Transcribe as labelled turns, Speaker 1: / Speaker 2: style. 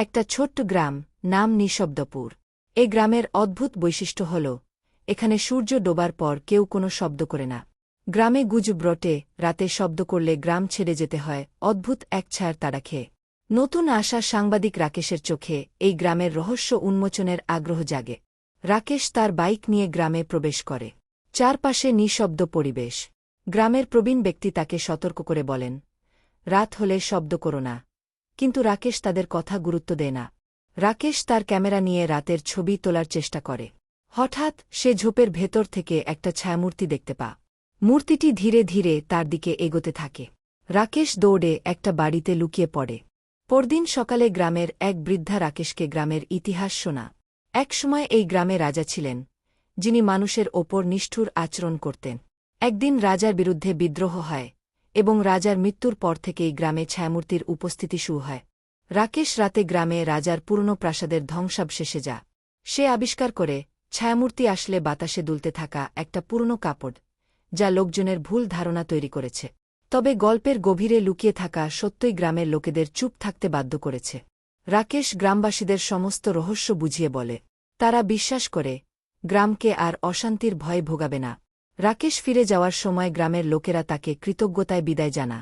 Speaker 1: একটা ছোট্ট গ্রাম, নাম নিঃশব্দপুর। এ গ্রামের অদ্ভুত বৈশিষ্ট্য হল, এখানে সূর্য ডোবার পর কেউ কোনো শব্দ করে না। গ্রামে গুজব রটে, রাতে শব্দ করলে গ্রাম ছেড়ে যেতে হয়, অদ্ভুত এক ছায়ার তাড়া খেয়ে নতুন আসা সাংবাদিক রাকেশের চোখে, এই গ্রামের রহস্য উন্মোচনের আগ্রহ জাগে। রাকেশ তার বাইক নিয়ে গ্রামে প্রবেশ করে। চারপাশে নিঃশব্দ পরিবেশ। গ্রামের প্রবীণ ব্যক্তি তাকে সতর্ক করে বলেন, রাত হলে শব্দ করো না। কিন্তু রাকেশ তাদের কথা গুরুত্ব দেয় না। রাকেশ তার ক্যামেরা নিয়ে রাতের ছবি তোলার চেষ্টা করে। হঠাৎ সে ঝোপের ভেতর থেকে একটা ছায়ামূর্তি দেখতে পা। মূর্তিটি ধীরে ধীরে তার দিকে এগোতে থাকে। রাকেশ দৌড়ে একটা বাড়িতে লুকিয়ে পড়ে। পরদিন সকালে গ্রামের এক বৃদ্ধা রাকেশকে গ্রামের ইতিহাস শোনা। একসময় এই গ্রামে রাজা ছিলেন, যিনি মানুষের ওপর নিষ্ঠুর আচরণ করতেন। একদিন রাজার বিরুদ্ধে বিদ্রোহ হয় এবং রাজার মৃত্যুর পর থেকেই গ্রামে ছায়ামূর্তির উপস্থিতি শুরু হয়। রাকেশ রাতে গ্রামে রাজার পুরনো প্রাসাদের ধ্বংসাবশেষে যা। সে আবিষ্কার করে, ছায়ামূর্তি আসলে বাতাসে দুলতে থাকা একটা পুরনো কাপড়, যা লোকজনের ভুল ধারণা তৈরি করেছে। তবে গল্পের গভীরে লুকিয়ে থাকা সত্যই গ্রামের লোকেদের চুপ থাকতে বাধ্য করেছে। রাকেশ গ্রামবাসীদের সমস্ত রহস্য বুঝিয়ে বলে, তারা বিশ্বাস করে, গ্রামকে আর অশান্তির ভয় ভোগাবে না। রাকেশ ফিরে যাওয়ার সময় গ্রামের লোকেরা তাকে কৃতজ্ঞতায় বিদায় জানা